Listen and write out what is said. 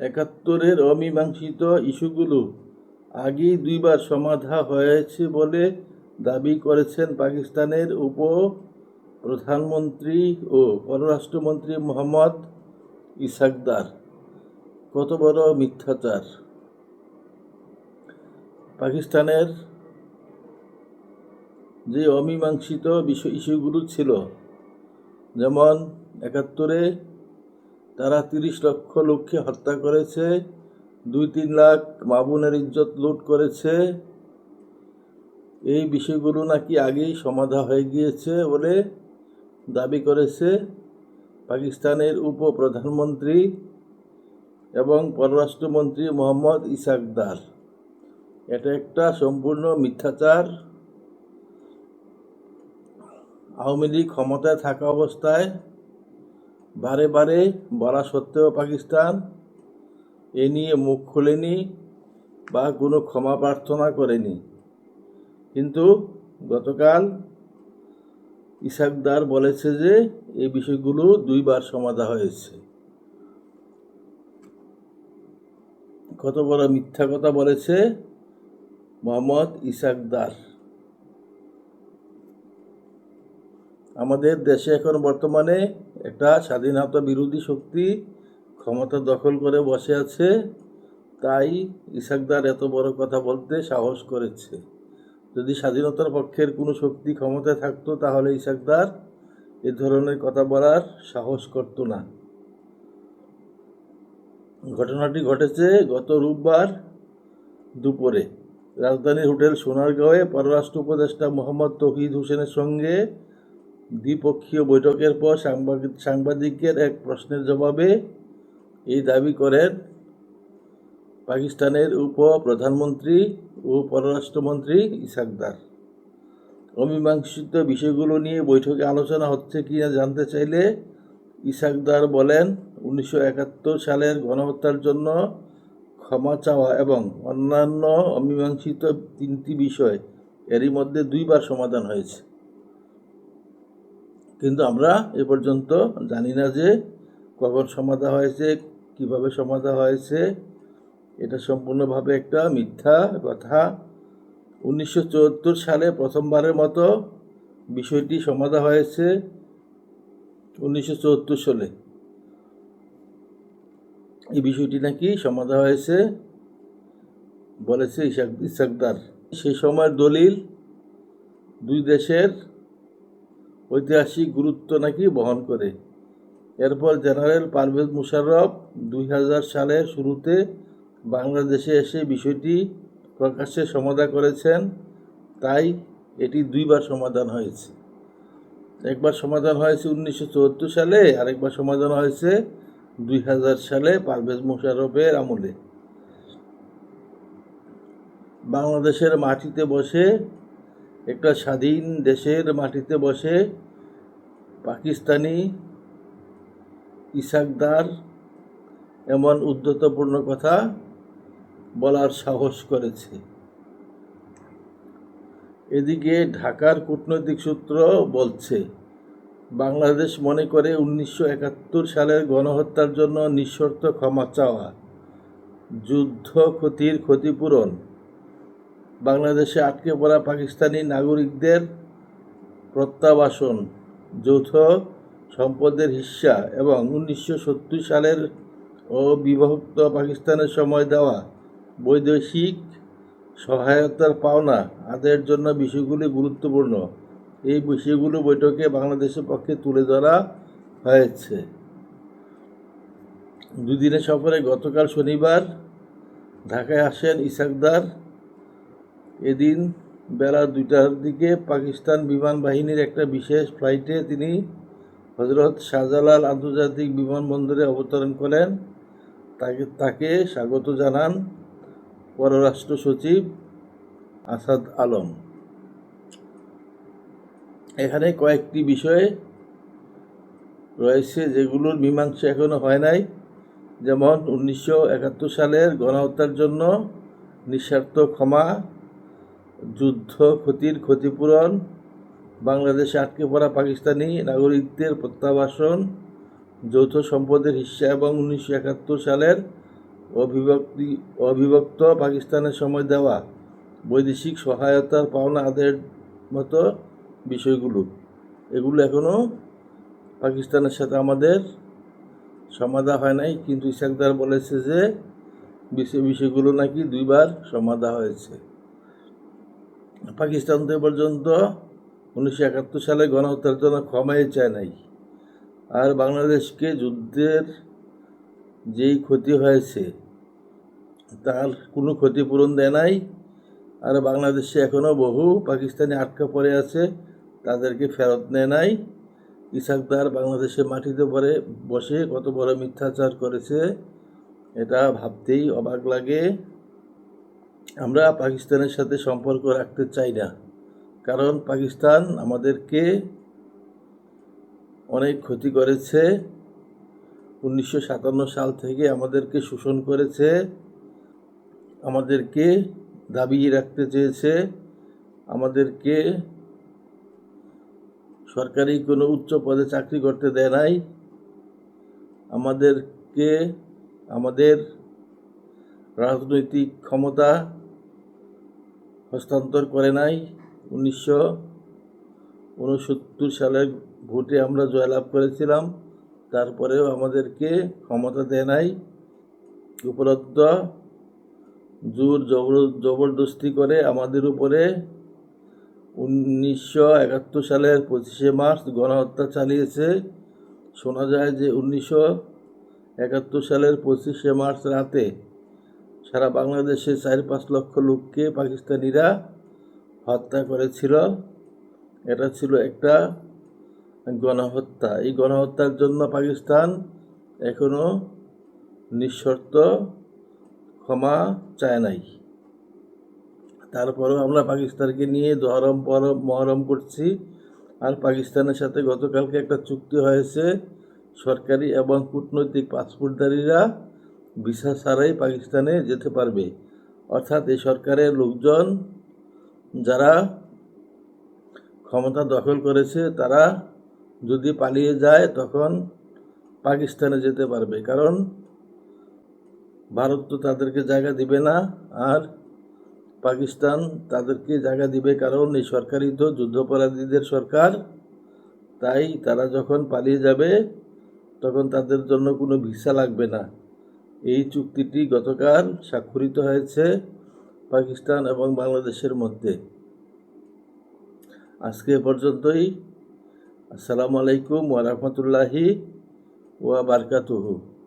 একাত্তরের অমীমাংসিত ইস্যুগুলো আগেই দুইবার সমাধা হয়েছে বলে দাবি করেছেন পাকিস্তানের উপ প্রধানমন্ত্রী ও পররাষ্ট্রমন্ত্রী মোহাম্মদ ইসাকদার। কত বড় মিথ্যাচার। পাকিস্তানের যে অমীমাংসিত বিষয় ইস্যুগুলো ছিল, যেমন একাত্তরে তারা তিরিশ লক্ষ লোককে হত্যা করেছে, দুই তিন লাখ মাবুনের ইজ্জত লুট করেছে। এই বিষয়গুলো নাকি আগেই সমাধা হয়ে গিয়েছে বলে দাবি করেছে পাকিস্তানের উপপ্রধানমন্ত্রী এবং পররাষ্ট্রমন্ত্রী মোহাম্মদ ইসাকদার এটা একটা সম্পূর্ণ মিথ্যাচার। আওয়ামী লীগ ক্ষমতায় থাকা অবস্থায় বারে বারে বলা সত্ত্বেও পাকিস্তান এ নিয়ে মুখ খোলেনি বা কোনো ক্ষমা প্রার্থনা করেনি। কিন্তু গতকাল ইসাকদার বলেছে যে এই বিষয়গুলো দুইবার সমাধা হয়েছে। কত বড় মিথ্যা কথা বলেছে মোহাম্মদ ইসাকদার। আমাদের দেশে এখন বর্তমানে একটা স্বাধীনতা বিরোধী শক্তি ক্ষমতা দখল করে বসে আছে। তাই ইসাকদার এত বড় কথা বলতে সাহস করেছে। যদি স্বাধীনতার পক্ষের কোনো শক্তি ক্ষমতায় থাকতো, তাহলে ইসাকদার এ ধরনের কথা বলার সাহস করত না। ঘটনাটি ঘটেছে গত রোববার দুপুরে। রাজধানীর হোটেল সোনারগাঁওয়ে পররাষ্ট্র উপদেষ্টা মোহাম্মদ তৌহিদ হোসেনের সঙ্গে দ্বিপক্ষীয় বৈঠকের পর সাংবাদিক সাংবাদিকের এক প্রশ্নের জবাবে এই দাবি করেন পাকিস্তানের উপ প্রধানমন্ত্রী ও পররাষ্ট্রমন্ত্রী ইসাকদার অমীমাংসিত বিষয়গুলো নিয়ে বৈঠকে আলোচনা হচ্ছে কি না জানতে চাইলে ইসাকদার বলেন, উনিশশো একাত্তর সালের গণহত্যার জন্য ক্ষমা চাওয়া এবং অন্যান্য অমীমাংসিত তিনটি বিষয় এরই মধ্যে দুইবার সমাধান হয়েছে। কিন্তু আমরা এ পর্যন্ত জানি না যে কখন সমাধা হয়েছে, কীভাবে সমাধা হয়েছে। এটা সম্পূর্ণভাবে একটা মিথ্যা কথা। উনিশশো চুয়াত্তর সালে প্রথমবারের মতো বিষয়টি সমাধা হয়েছে উনিশশো চুয়াত্তর সালে। এই বিষয়টি নাকি সমাধা হয়েছে বলেছে ইসাক ইসাকদার সেই সময়ের দলিল দুই দেশের ঐতিহাসিক গুরুত্ব নাকি বহন করে। এরপর জেনারেল পারভেজ মুশাররফ দুই সালের শুরুতে বাংলাদেশে এসে বিষয়টি প্রকাশ্যে সমাধা করেছেন। তাই এটি দুইবার সমাধান হয়েছে। একবার সমাধান হয়েছে উনিশশো চুয়াত্তর সালে, আরেকবার সমাধান হয়েছে দুই হাজার সালে পারভেজ মুশাররফের আমলে। বাংলাদেশের মাটিতে বসে একটা স্বাধীন দেশের মাটিতে বসে পাকিস্তানি ইসাকদার এমন উদ্ধতপূর্ণ কথা বলার সাহস করেছে। এদিকে ঢাকার কূটনৈতিক সূত্র বলছে, বাংলাদেশ মনে করে উনিশশো একাত্তর সালের গণহত্যার জন্য নিঃশর্ত ক্ষমা চাওয়া যুদ্ধ ক্ষতির ক্ষতিপূরণ বাংলাদেশে আটকে পড়া পাকিস্তানি নাগরিকদের প্রত্যাবাসন, যৌথ সম্পদের হিস্সা এবং উনিশশো সত্তর সালের অবিভক্ত পাকিস্তানের সময় দেওয়া বৈদেশিক সহায়তার পাওনা আদায়ের জন্য বিষয়গুলি গুরুত্বপূর্ণ। এই বিষয়গুলো বৈঠকে বাংলাদেশের পক্ষে তুলে ধরা হয়েছে। দুদিনের সফরে গতকাল শনিবার ঢাকায় আসেন ইসাকদার এদিন বেলা দুইটার দিকে পাকিস্তান বিমান বাহিনীর একটা বিশেষ ফ্লাইটে তিনি হজরত শাহজালাল আন্তর্জাতিক বিমানবন্দরে অবতরণ করেন। তাকে তাকে স্বাগত জানান পররাষ্ট্র সচিব আসাদ আলম। এখানে কয়েকটি বিষয়ে রয়েছে যেগুলোর মীমাংসা এখনও হয় নাই। যেমন, উনিশশো একাত্তর সালের গণহত্যার জন্য নিঃস্বার্থ ক্ষমা যুদ্ধ, ক্ষতির ক্ষতিপূরণ, বাংলাদেশে আটকে পড়া পাকিস্তানি নাগরিকদের প্রত্যাবাসন, যৌথ সম্পদের হিস্সা এবং উনিশশো একাত্তর সালের অবিভক্তি অবিভক্ত পাকিস্তানের সময় দেওয়া বৈদেশিক সহায়তার পাওনা আদায়ের মতো বিষয়গুলো। এগুলো এখনও পাকিস্তানের সাথে আমাদের সমাধা হয় নাই, কিন্তু ইসাকদার বলেছে যে বিষয়গুলো নাকি দুইবার সমাধা হয়েছে। পাকিস্তান তো পর্যন্ত উনিশশো একাত্তর সালে গণহত্যার জন্য ক্ষমাই চায় নাই। আর বাংলাদেশকে যুদ্ধের যেই ক্ষতি হয়েছে, তার কোনো ক্ষতিপূরণ দেয় নাই। আর বাংলাদেশে এখনও বহু পাকিস্তানি আটকা পড়ে আছে, তাদেরকে ফেরত নেয় নাই। ইসাকদার বাংলাদেশে মাটিতে পরে বসে কত বড় মিথ্যাচার করেছে, এটা ভাবতেই অবাক লাগে। আমরা পাকিস্তানের সাথে সম্পর্ক রাখতে চাই না। কারণ পাকিস্তান আমাদেরকে অনেক ক্ষতি করেছে। উনিশশো সাতান্ন সাল থেকে আমাদেরকে শোষণ করেছে। আমাদেরকে দাবিয়ে রাখতে চেয়েছে। আমাদেরকে সরকারি কোনো উচ্চ পদে চাকরি করতে দেয় নাই। আমাদেরকে, আমাদের রাজনৈতিক ক্ষমতা হস্তান্তর করে নাই। উনিশশো উনসত্তর সালের ভোটে আমরা জয়লাভ করেছিলাম। তারপরেও আমাদেরকে ক্ষমতা দেয় নাই। উপলব্ধ জোর জবর জবরদস্তি করে আমাদের উপরে উনিশশো একাত্তর সালের পঁচিশে মার্চ গণহত্যা চালিয়েছে। শোনা যায় যে উনিশশো একাত্তর সালের পঁচিশে মার্চ রাতে সারা বাংলাদেশে চার পাঁচ লক্ষ লোককে পাকিস্তানিরা হত্যা করেছিল। এটা ছিল একটা গণহত্যা। এই গণহত্যার জন্য পাকিস্তান এখনও নিঃশর্ত, ক্ষমা চায় নাই। তারপরেও আমরা পাকিস্তানকে নিয়ে দহরম পরম মহরম করছি। আর পাকিস্তানের সাথে গতকালকে একটা চুক্তি হয়েছে। সরকারি এবং কূটনৈতিক পাসপোর্টধারীরা ভিসা ছাড়াই পাকিস্তানে যেতে পারবে। অর্থাৎ এই সরকারের লোকজন যারা ক্ষমতা দখল করেছে, তারা যদি পালিয়ে যায়, তখন পাকিস্তানে যেতে পারবে। কারণ ভারত তো তাদেরকে জায়গা দিবে না, আর পাকিস্তান তাদেরকে জায়গা দিবে কারণ এই সরকারই তো যুদ্ধাপরাধীদের সরকার। তাই তারা যখন পালিয়ে যাবে, তখন তাদের জন্য কোনো ভিসা লাগবে না। এই চুক্তিটি গতকাল স্বাক্ষরিত হয়েছে পাকিস্তান এবং বাংলাদেশের মধ্যে। আজকে পর্যন্তই। আসসালামু আলাইকুম ওয়া বারকাতুহু।